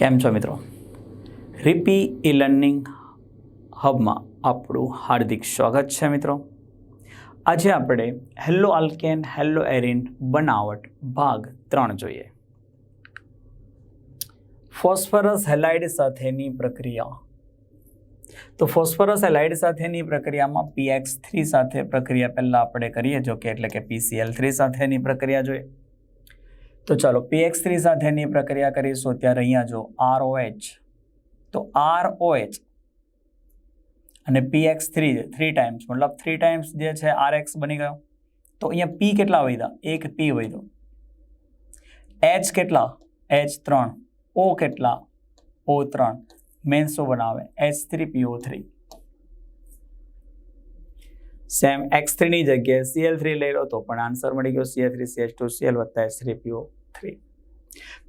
કેમ છો મિત્રો? રીપી ઈ લર્નિંગ હબમાં આપણું હાર્દિક સ્વાગત છે મિત્રો. આજે આપણે હેલ્લો આલ્કેન હેલ્લો એરિન, બનાવટ, ભાગ ત્રણ જોઈએ. ફોસ્ફરસ હેલાઇડ સાથેની પ્રક્રિયા. તો ફોસ્ફરસ હેલાઇડ સાથેની પ્રક્રિયામાં પીએક્સ થ્રી સાથે પ્રક્રિયા પહેલાં આપણે કરીએ જો કે એટલે કે પીસીએલ થ્રી સાથેની પ્રક્રિયા જોઈએ. તો ચાલો પીએક્સ થ્રી સાથેની પ્રક્રિયા કરીશું. ત્યારે અહીંયા જો આર એચ તો આર એચ અને પીએક્સ થ્રી થ્રી ટાઈમ્સ મતલબ થ્રી ટાઈમ્સ જે છે આર એક્સ બની ગયો. તો અહીંયા પી કેટલા વધ્યા? એક પી વધ્યો. એચ કેટલા? એચ ત્રણ. ઓ કેટલા? ઓ ત્રણ. મેન શું બનાવે? H three PO three same X થ્રીની જગ્યાએ સીએલ થ્રી લઈ લો તો પણ આન્સર મળી ગયો CL three CH two CL વત્તા H three PO three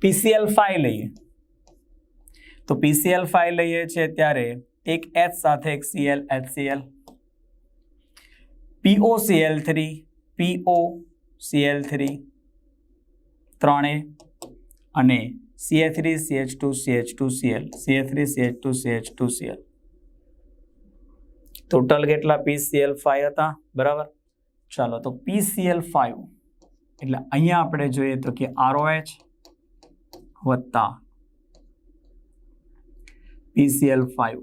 PCL five લઈએ તો પીસીએલ ફાઈવ લઈએ છીએ ત્યારે એક એચ સાથે એક CL HCL PO CL three PO CL three ત્રણે. અને CA three CH two CH two CL CA three CH two CH two CL total કેટલા પીસીએલ ફાઈવ હતા? બરાબર? ચાલો, તો પીસીએલ ફાઈવ એટલે અહીંયા આપણે જોઈએ તો કે આરઓએચ વત્તા પીસીએલ ફાઈવ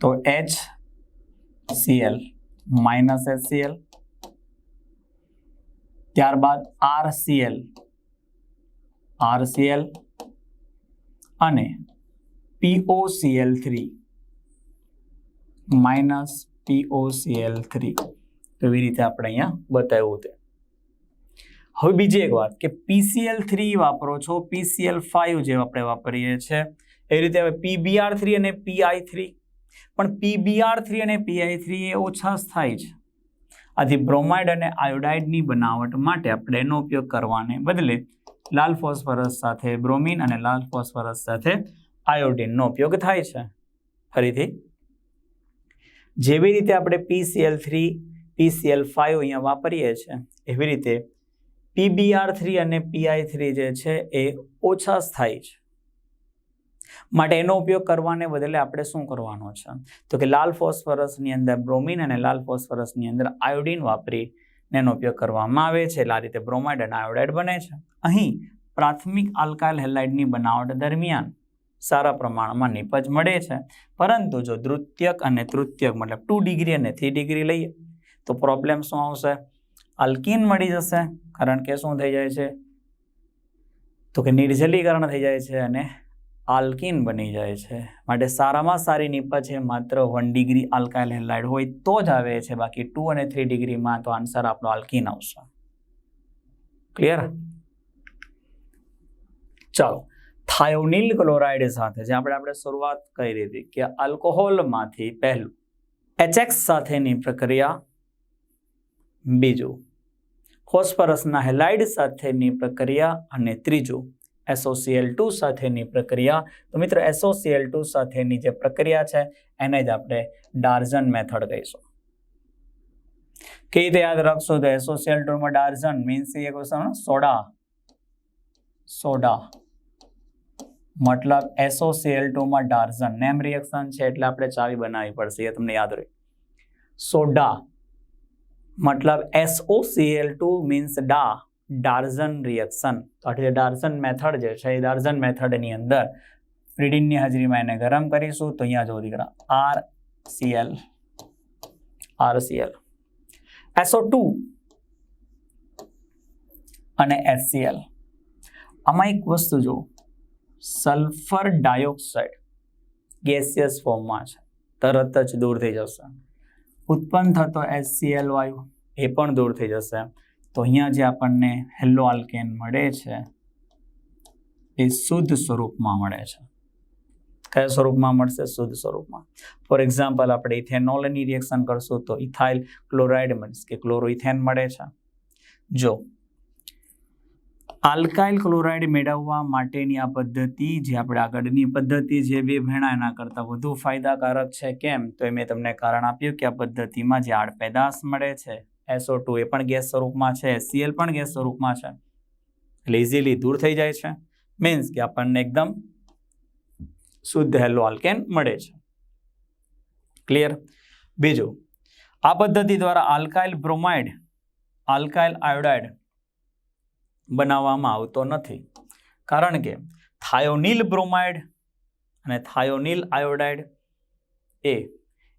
તો H CL minus H CL ત્યારબાદ આર સીએલ આર સીએલ અને POCL three minus POCL three તો એવી રીતે આપણે અહીંયા બતાવ્યું તે હવે બીજી એક વાત કે પીસીએલ થ્રી વાપરો છો પીસીએલ ફાઇવ જે આપણે વાપરીએ છીએ એ રીતે હવે પીબીઆર થ્રી અને પીઆઈ થ્રી પણ પીબીઆર થ્રી અને પીઆઈ થ્રી એ ઓછા સ્થાયી છે. આથી બ્રોમાઇડ અને આયોડાઇડની બનાવટ માટે આપણે એનો ઉપયોગ કરવાને બદલે લાલ ફોસ્ફરસ સાથે બ્રોમિન અને લાલ ફોસ્ફરસ સાથે આયોડિનનો ઉપયોગ થાય છે. ફરીથી જેવી રીતે આપણે પીસીએલ થ્રી પીસીએલ ફાઇવ અહીંયા વાપરીએ છીએ, એવી રીતે પીબીઆર થ્રી અને પીઆઈ થ્રી જે છે એ ઓછા સ્થાયી છે. માટે એનો ઉપયોગ કરવાને બદલે આપણે શું કરવાનો છે? તો કે લાલ ફોસ્ફરસની અંદર બ્રોમિન અને લાલ ફોસ્ફરસની અંદર આયોડિન વાપરી એનો ઉપયોગ કરવામાં આવે છે. એટલે આ રીતે બ્રોમાઇડ અને આયોડાઇડ બને છે. અહીં પ્રાથમિક આલ્કાઇલ હેલાઇડની બનાવટ દરમિયાન સારા પ્રમાણમાં નિપજ મળે છે. પરંતુ જો દ્રુત્યક અને તૃત્યક મતલબ ટુ ડિગ્રી અને થ્રી ડિગ્રી લઈએ, તો પ્રોબ્લેમ શું આવશે? અલ્કિન મળી જશે, કારણ કે શું થઈ જાય છે? તો કે નિર્જલીકરણ થઈ જાય છે અને આલ્કીન બની જાય છે. માટે સારામાં સારી નિપજ છે, માત્ર વન ડિગ્રી આલ્કાઇલ હેલાઇડ હોય તો જ આવે છે, બાકી ટુ અને થ્રી ડિગ્રીમાં તો આન્સર આપણો આલ્કીન આવશે. ક્લિયર ચાલો. થાયોનિલ ક્લોરાઇડ સાથે, જે આપણે આપણે શરૂઆત કરી હતી કે આલ્કોહોલમાંથી પહેલું એચએક્સ સાથેની પ્રક્રિયા, બીજું ફોસ્ફરસના હેલાઇડ સાથેની પ્રક્રિયા અને ત્રીજું એસોસીએલ ટુ સાથેની પ્રક્રિયા. તો મિત્ર એસોસીએલ ટુ સાથેની જે પ્રક્રિયા છે, એને જ આપણે ડાર્ઝન મેથડ કહીશું. કેવી રીતે યાદ રાખશો તો એસોસીએલ ટુમાં ડાર્ઝન મીન્સ એ ક્વેશ્ચન સોડા સોડા. મતલબ એસોસીએલ ટુમાં ડાર્ઝન નેમ રિએક્શન છે એટલે આપણે ચાવી બનાવવી પડશે, એ તમને યાદ રહે. સોડા મતલબ એસઓસીએલ ટુ મીન્સ ડા ડાર્ઝન રિએક્શન તો આ ડાર્ઝન મેથડ જે છે, એ ડાર્ઝન મેથડની અંદર ફ્રીડિનની હાજરીમાં એને ગરમ કરીશું, તો અહીંયા જો દીકરા R CL R CL SO two અને એસસીએલ આમાં એક વસ્તુ જો સલ્ફર ડાયોક્સાઇડ ગેસિયસ ફોર્મમાં છે. તરત જ દૂર થઈ જશે. ઉત્પન્ન થતો એસસીએલ વાયુ એ પણ દૂર થઈ જશે. તો અહીંયા જે આપણને હેલ્લો આલ્કેન મળે છે, એ શુદ્ધ સ્વરૂપમાં મળે છે. કયા સ્વરૂપમાં મળશે? શુદ્ધ સ્વરૂપમાં. ફોર એક્ઝામ્પલ આપણે ઇથેનોલની રિએક્શન કરશું તો ઇથાઇલ ક્લોરાઇડ મીન્સ કે ક્લોરોઇથેન મળે છે. જો આલ્કાઇલ ક્લોરાઇડ મેળવવા માટેની આ પદ્ધતિ જે આપણે આગળની પદ્ધતિ જે બે ભેણા એના કરતાં વધુ ફાયદાકારક છે, કેમ? તો એ મેં તમને કારણ આપ્યું કે આ પદ્ધતિમાં જે આડ પેદાશ મળે છે એસઓ ટુ એ પણ ગેસ સ્વરૂપમાં છે એસસીએલ પણ ગેસ સ્વરૂપમાં છે. એટલે ઇઝીલી દૂર થઈ જાય છે. મીન્સ કે આપણને એકદમ શુદ્ધ હેલો આલ્કેન મળે છે. ક્લિયર બીજું, આ પદ્ધતિ દ્વારા આલ્કાઇલ બ્રોમાઇડ, આલ્કાઇલ આયોડાઇડ બનાવવામાં આવતો નથી. કારણ કે થાયોનિલ બ્રોમાઇડ અને થાયોનિલ આયોડાઇડ એ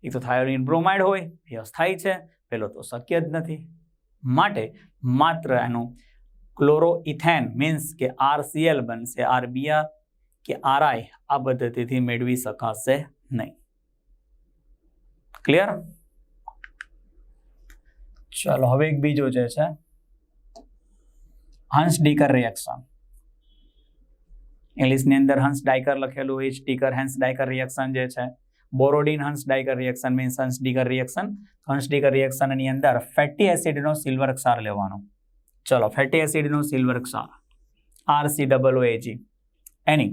એક તો થાયોનિલ બ્રોમાઇડ હોય, એ અસ્થાયી છે, પેલો તો શક્ય જ નથી. માટે માત્ર એનું ક્લોરોઇથેન મીન્સ કે આરસીએલ બનશે, આરબીઆર કે આરઆઈ, આ પદ્ધતિથી મેળવી શકાશે નહીં. ક્લિયર ચાલો, હવે એક બીજો જે છે હંસ ડીકર રિએક્શન ઇંગ્લિશની અંદર હંસ ડાયકર લખેલું હોય સ્ટીકર હંસ ડાયકર રિએક્શન જે છે Borodin Hunsdiecker reaction means Hunsdiecker reaction Hunsdiecker રિએક્શનની અંદર ફેટી એસિડનો સિલ્વર ક્ષાર લેવાનો. ચલો ફેટી એસિડનો સિલ્વર ક્ષાર. આર સી ડબલ એજી એની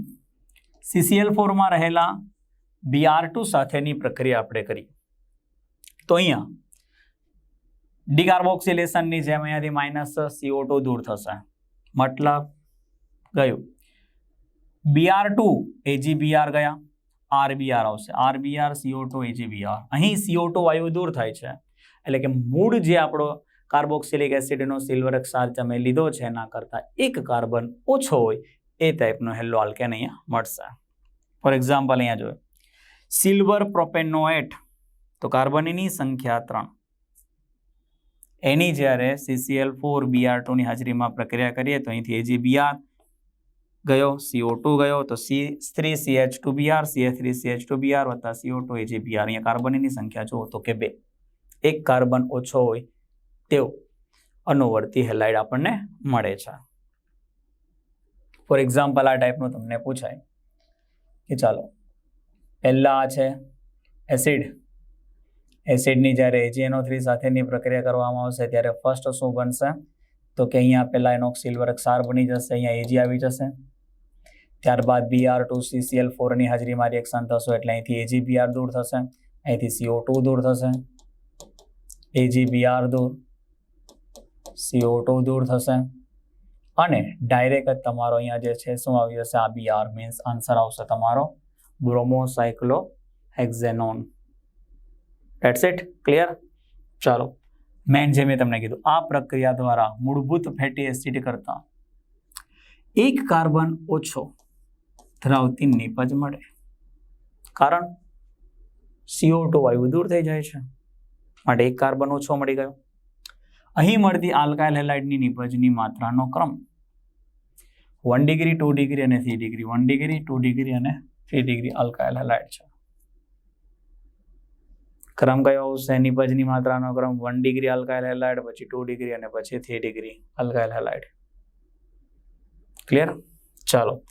સીસીએલ ફોરમાં રહેલા બીઆર ટુ સાથેની પ્રક્રિયા આપણે કરી. તો અહીંયા ડિકાર્બોક્સિલેશનની જેમ અહીંયાથી માઇનસ સીઓ ટુ દૂર થશે. મતલબ ગયું. બીઆર ટુ એજીબીઆર ગયા. આરબીઆર આવશે. આરબીઆર સીઓ ટુ એજીબીઆર અહીં સીઓ ટુ વાયુ દૂર થાય છે. એટલે કે મૂળ જે આપણો કાર્બોક્સિલિક એસિડનો સિલ્વર ક્ષાર તમે લીધો છે, એના કરતાં એક કાર્બન ઓછો હોય, એ ટાઈપનો હેલો આલ્કેન અહીંયા મળશે. ફોર એક્ઝામ્પલ અહીંયા જોયું સિલ્વર પ્રોપેનોએટ તો કાર્બનની સંખ્યા ત્રણ. એની જ્યારે સીસીએલ ફોર બીઆર ટુની હાજરીમાં પ્રક્રિયા કરીએ તો અહીંથી એજી બીઆર ગયો સીઓ ટુ ગયો, તો C three CH two BR CA three CH two BR વત્તા સીઓ ટુ એજીબીઆર અહીંયા કાર્બનની સંખ્યા જુઓ તો કે બે. એક કાર્બન ઓછો હોય તેવો અનુવર્તી હેલાઇડ આપણને મળે છે. ફોર એક્ઝામ્પલ આ ટાઈપનું તમને પૂછાય કે ચાલો, પહેલાં આ છે એસિડ એસિડની જ્યારે એજીએનઓ થ્રી સાથેની પ્રક્રિયા કરવામાં આવશે ત્યારે ફર્સ્ટ શું બનશે. તો કે અહીંયા પહેલાં એનો સિલ્વર ક્ષાર બની જશે, અહીંયા એજી આવી જશે. ત્યારબાદ બીઆર ટુ સીસીએલ ફોરની હાજરીમાં રિએક્શન થશે, એટલે અહીંથી એજી બીઆર દૂર થશે, અહીંથી સીઓ ટુ દૂર થશે. એજી બીઆર દૂર સીઓ ટુ દૂર થશે. અને ડાયરેક્ટ જ તમારો અહીંયા જે છે, શું આવી જશે? આ બીઆર મીન્સ આન્સર આવશે તમારો. Bromocyclohexanone that's it clear ચાલો. મેન જે મેં તમને કીધું, આ પ્રક્રિયા દ્વારા મૂળભૂત ફેટી એસિડ કરતાં એક કાર્બન ઓછો ધરાવતી નીપજ મળે. કારણ સીઓ ટુ વાયુ દૂર થઈ જાય છે. માટે એક કાર્બન ઓછો મળી ગયો. અહીં મળતી આલ્કાઇલ હેલાઇડની નિપજની માત્રાનો ક્રમ વન ડિગ્રી ટુ ડિગ્રી અને three degree one degree two degree અને થ્રી ડિગ્રી આલ્કાઇલ હેલાઇડ છે. ક્રમ કયો આવશે? નિપજની માત્રાનો ક્રમ વન ડિગ્રી અલ્કાઇલ હેલાઇડ પછી ટુ ડિગ્રી અને પછી three degree alkyl halide clear ચાલો.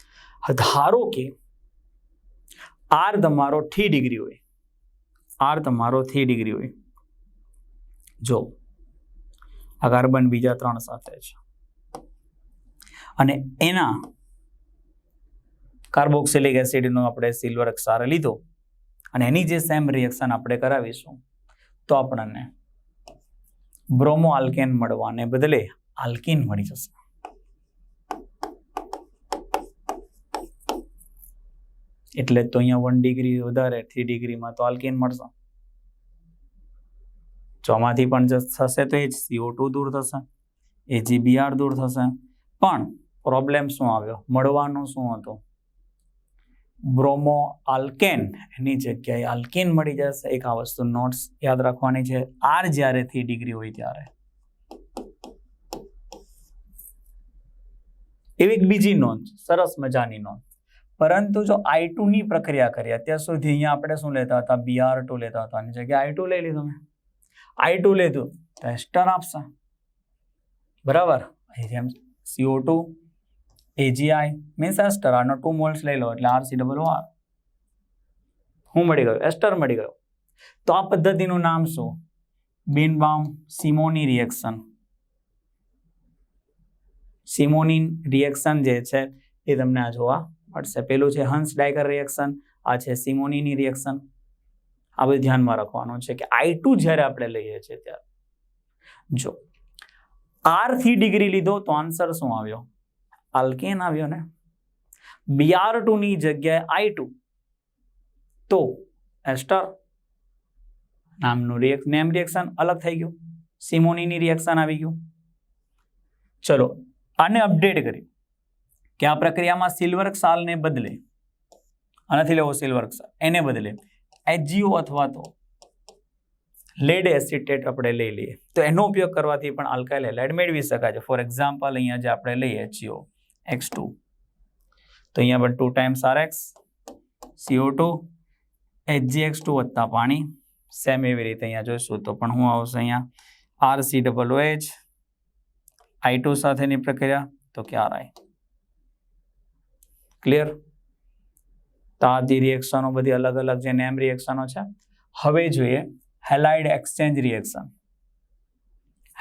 ધારો કે આર તમારો થ્રી ડિગ્રી હોય. આર તમારો થ્રી ડિગ્રી હોય. જો, આ કાર્બન બીજા ત્રણ સાથે છે. અને એના કાર્બોક્સિલિક એસિડનો આપણે સિલ્વર ક્ષાર લીધો. અને એની જે સેમ રિએક્શન આપણે કરાવીશું, તો આપણને બ્રોમો આલ્કેન મળવાને બદલે આલ્કીન મળી જશે. એટલે તો અહીંયા વન ડિગ્રી વધારે થ્રી ડિગ્રીમાં તો આલ્કીન મળશે. ચોમાંથી પણ થશે તો એ જ સીઓ ટુ દૂર થશે, એ જીબીઆર દૂર થશે. પણ પ્રોબ્લેમ શું આવ્યો? મળવાનું શું હતું? બ્રોમો આલ્કેન, એની જગ્યાએ આલ્કેન મળી જશે. એક આ વસ્તુ નોટ્સ યાદ રાખવાની છે. આર જ્યારે થી ડિગ્રી હોય ત્યારે. એવી એક બીજી નોંધ, સરસ મજાની નોંધ. પરંતુ જો આઈ ની પ્રક્રિયા કરી અત્યાર સુધી અહીંયા આપણે શું લેતા હતા? બીઆર ટુ લેતા હતા. એની જગ્યાએ આઈ ટુ લઈ લીધું મેં. આઈ ટુ લીધું. તો એસ્ટર આપશે બરાબર? જેમ CO two AGI means ester આનો ટુ મોલ્સ લઈ લો એટલે આરસી ડબલ આર હું મળી ગયો એસ્ટર મળી ગયો. તો આ પદ્ધતિનું નામ શું? બિનબામ સિમોની રિએક્શન સિમોની રિએક્શન જે છે એ તમને આ જોવા મળશે. પેલું છે હંસ ડાયકર રિએક્શન આ છે સિમોનીની રિએક્શન આ બધું ધ્યાનમાં રાખવાનું છે કે આઈ ટુ જ્યારે આપણે લઈએ છીએ ત્યારે. જો આરથી ડિગ્રી લીધો તો આન્સર શું આવ્યો? આલ્કેન આવ્યો ને? બીઆર ટુ ની જગ્યાએ આઈ ટુ તો એસ્ટર નામનું રિએક, નેમ રિએક્શન અલગ થઈ ગયું. સિમોનીની રિએક્શન આવી ગયું. ચલો, આને અપડેટ કરી કે આ પ્રક્રિયામાં સિલ્વર સાલને બદલે, આનાથી લેવો સિલ્વર સાલ, એને બદલે એચજીઓ અથવા તો લેડ એસિટેટ આપણે લઈ લઈએ. તો એનો ઉપયોગ કરવાથી પણ આલ્કાઇલ હેલાઇડ મેળવી શકાય છે. ફોર એક્ઝામ્પલ, અહીંયા જે આપણે લઈએ એચજીઓ. એક્સ ટુ તો અહીંયા પણ two times R X CO two HG X two વત્તા પાણી. સેમ એવી રીતે અહીંયા જોઈશું તો પણ હું આવશે અહીંયા R C double H I two સાથેની પ્રક્રિયા તો કે આર આઈ ક્લિયર તો આ બધી રિએક્શનો બધી અલગ અલગ જે નેમ રિએક્શનો છે. હવે જોઈએ હેલાઇડ એક્સચેન્જ રિએક્શન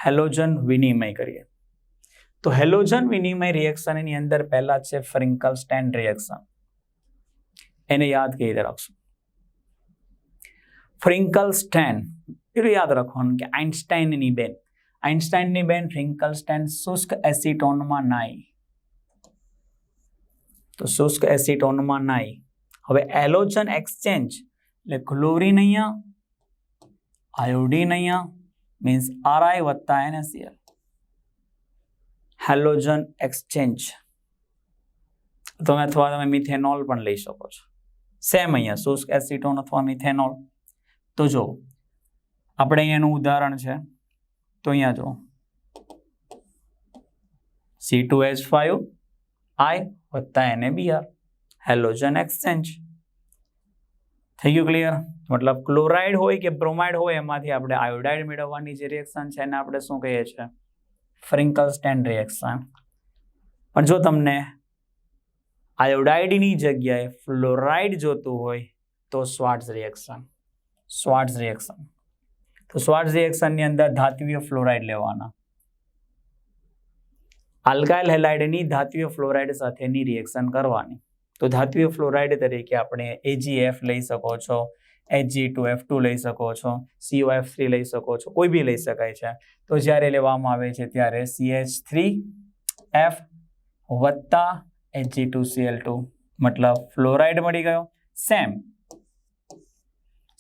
હેલોજન વિનિમય કરીએ. તો હેલોજન વિનિમય રિએક્શન એની અંદર પહેલા છે ફ્રિંકલ સ્ટેન્ડ રિએક્શન એને યાદ કરી રાખશું. ફ્રિંકલ સ્ટેન્ડ એટલું યાદ રાખવાનું કે આઇન્સ્ટાઇનની બેન. આઇન્સ્ટાઇનની બેન ફ્રિંકલ સ્ટેન્ડ શુષ્ક એસિટોનમાં નાઈ. તો શુષ્ક એસિટોનમાં નાઈ. હવે એલોજન એક્સચેન્જ, એટલે ક્લોરીન અહીંયા, આયોડીન અહીંયા મીન્સ આરઆઈ વત્તા એનએસીએલ હેલોજન એક્સચેન્જ. તમે અથવા તમે મિથેનોલ પણ લઈ શકો છો. સેમ અહીંયા શુષ્ક એસિટોન અથવા મિથેનોલ. તો જો આપણે અહીંયાનું ઉદાહરણ છે. તો અહીંયા જો C two H five I વત્તા એને બીઆર હેલોજન એક્સચેન્જ. થઈ ગયું ક્લિયર મતલબ ક્લોરાઇડ હોય કે બ્રોમાઇડ હોય, એમાંથી આપણે આયોડાઇડ મેળવવાની જે રિએક્શન છે એને આપણે શું કહીએ છીએ? ફ્રિંકલ સ્ટેન્ડ રિએક્શન પણ જો તમને આયોડાઇડની જગ્યાએ ફ્લોરાઇડ જોતું હોય, તો સ્વાટ્સ રિએક્શન સ્વાટ્સ રિએક્શન તો સ્વાટ્સ રિએક્શનની અંદર ધાત્વીય ફ્લોરાઇડ લેવાના. આલ્કાઇલ હેલાઇડની ધાત્વીય ફ્લોરાઇડ સાથેની રિએક્શન કરવાની. તો ધાત્વીય ફ્લોરાઇડ તરીકે આપણે એજીએફ લઈ શકો છો. એચજી ટુ એફ ટુ લઈ શકો છો સીઓ એફ થ્રી લઈ શકો છો, કોઈ બી લઈ શકાય છે. તો જ્યારે લેવામાં આવે છે ત્યારે સીએચ થ્રી એફ વત્તા એચજી ટુ સીએલ ટુ મતલબ ફ્લોરાઇડ મળી ગયો. Same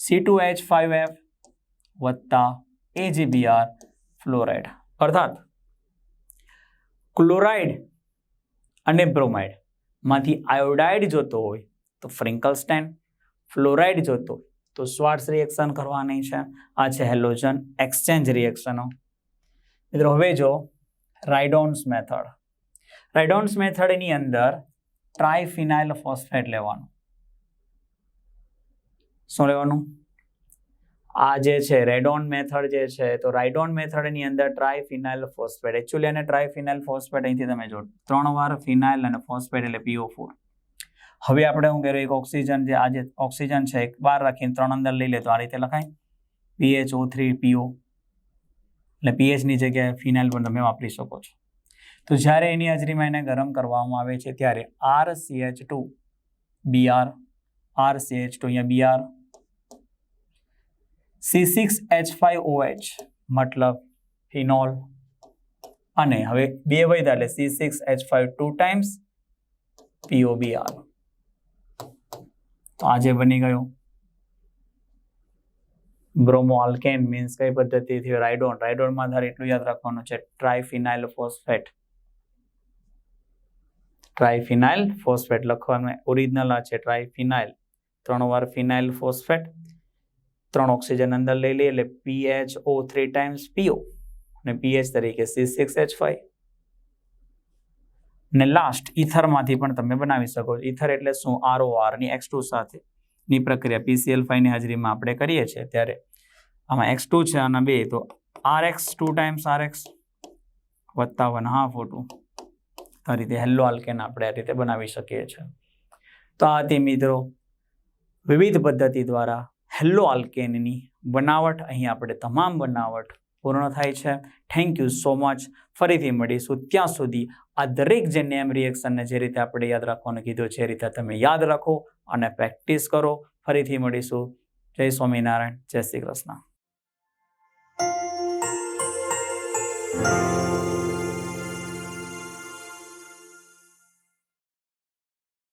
C two H five F વત્તા એજીબીઆર ફ્લોરાઇડ અર્થાત ક્લોરાઇડ અને બ્રોમાઇડમાંથી આયોડાઇડ જોતો હોય તો ફ્રિન્કલ સ્ટેન્ડ ફ્લોરાઇડ જોતો હોય તો સ્વાર્ટ્સ રિએક્શન કરવાની છે. આ છે હેલોજન એક્સચેન્જ રિએક્શનો મિત્રો, હવે જો રાઇડોન્સ મેથડ રાઇડોન્સ મેથડની અંદર ટ્રાયફિનાઇલ ફોસ્ફેટ લેવાનું. શું લેવાનું? આ જે છે રેડોન મેથડ જે છે, તો રાઇડોન મેથડની અંદર ટ્રાયફિનાઇલ ફોસ્ફેટ એકચ્યુઅલી અને ટ્રાયફિનાઇલ ફોસ્ફેટ અહીંથી તમે જો ત્રણ વાર ફિનાઇલ અને ફોસ્ફેટ એટલે પીઓ ફોર હવે આપણે શું કર્યું? એક ઓક્સિજન જે આજે ઓક્સિજન છે, એક બાર રાખીને ત્રણ અંદર લઈ લે તો આ રીતે લખાય. પીએચઓ થ્રી પીઓ એટલે પીએચની જગ્યાએ ફિનાઇલ પણ તમે વાપરી શકો છો. તો જ્યારે એની હાજરીમાં એને ગરમ કરવામાં આવે છે, ત્યારે R CH two BR R CH two અહીંયા BR C six H five OH મતલબ ફિનોલ અને હવે બે વધ્યા એટલે C six H five two times POBR તો આજે બની ગયું. બ્રોમો આલ્કેન મીન્સ કઈ પદ્ધતિથી રાઇડોન રાઇડોનમાં ધારે એટલું યાદ રાખવાનું છે. Triphenyl phosphate. ટ્રાયફિનાઇલ ફોસ્ફેટ લખવાનું ઓરિજિનલ આ છે. ટ્રાયફિનાઇલ. ત્રણ વાર ફિનાઇલ ફોસ્ફેટ. ત્રણ ઓક્સિજન અંદર લઈ લઈએ એટલે પીએચ ઓ થ્રી ટાઈમ્સ પીઓ અને પીએચ તરીકે સી સિક્સ એચ ફાઈવ. ને લાસ્ટ ઇથરમાંથી પણ તમે બનાવી શકો. છો ઇથર એટલે શું? આરઓ આરની એક્સ ટુ સાથે ની પ્રક્રિયા. પીસીએલ ફાઈવની હાજરીમાં આપણે કરીએ છીએ ત્યારે. આમાં એક્સ ટુ છે આના બે. તો R X two times R X વત્તા વન હાફ ટુ આ રીતે હેલ્લો આલ્કેન આપણે આ રીતે બનાવી શકીએ છીએ. તો આ તે મિત્રો વિવિધ પદ્ધતિ દ્વારા હેલ્લો આલ્કેનની બનાવટ. અહીં આપણે તમામ બનાવટ પૂર્ણ થાય છે. થેન્ક યુ સો મચ ફરીથી મળીશું ત્યાં સુધી આ દરેક જે નેમ રિએક્શનને જે રીતે આપણે યાદ રાખવાનું કીધું જે રીતે તમે યાદ રાખો અને પ્રેક્ટિસ કરો. ફરીથી મળીશું. જય સ્વામિનારાયણ. જય શ્રી કૃષ્ણ.